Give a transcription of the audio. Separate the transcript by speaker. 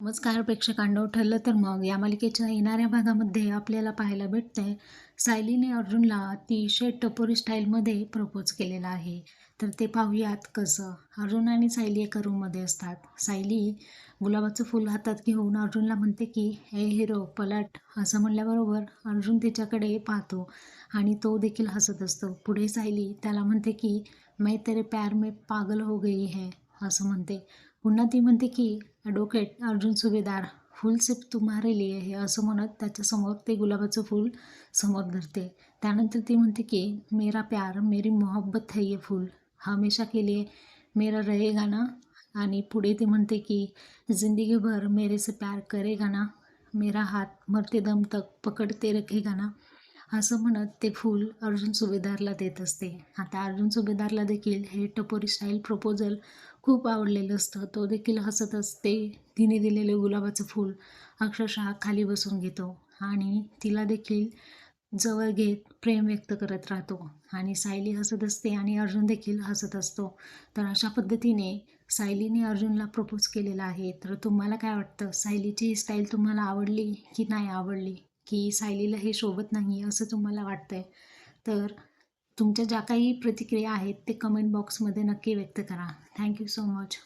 Speaker 1: नमस्कार प्रेक्षकांडव ठरलं तर मग या मालिकेच्या येणाऱ्या भागामध्ये आपल्याला पाहायला भेटतंय सायलीने अर्जुनला अतिशय टपोरी स्टाईलमध्ये प्रपोज केलेला आहे. तर ते पाहूयात कसं. अर्जुन आणि सायली एका रूममध्ये असतात. सायली गुलाबाचं फुल हातात घेऊन अर्जुनला म्हणते की हे हिरो पलट असं म्हणल्याबरोबर अर्जुन तिच्याकडे पाहतो आणि तो देखील हसत असतो. पुढे सायली त्याला म्हणते की मैं तेरे प्यार में पागल हो गई है असं म्हणते. पुन्हा ती म्हणते की ॲडव्होकेट अर्जुन सुभेदार फुल सिप तुम्हारे लिए हे असं म्हणत त्याच्यासमोर ते गुलाबाचं फूल समोर धरते. त्यानंतर ती म्हणते की मेरा प्यार मेरी मोहब्बत है ये फूल. हमेशा के लिए मेरा रहेगा ना आणि पुढे ती म्हणते की जिंदगीभर मेरेसे मेरे से प्यार करेगा ना मेरा हात मरते दम तक पकडते रखेगा ना असं म्हणत ते फूल अर्जुन सुभेदारला देत असते. आता अर्जुन सुभेदारला देखील हे टपोरी स्टाईल प्रपोजल खूप आवडलेलं असतं. तो देखील हसत असते. तिने दिलेले गुलाबाचं फूल अक्षरशः खाली बसून घेतो आणि तिला देखील जवळ घेत प्रेम व्यक्त करत राहतो आणि सायली हसत असते आणि अर्जुन देखील हसत असतो. तर अशा पद्धतीने सायलीने अर्जुनला प्रपोज केलेला आहे. तर तुम्हाला काय वाटतं? सायलीची ही स्टाईल तुम्हाला आवडली की नाही आवडली? की सायलीला हे शोभत नाही असं तुम्हाला वाटतंय? तर तुमच्या ज्या काही प्रतिक्रिया आहेत ते कमेंट बॉक्समध्ये नक्की व्यक्त करा. Thank you so much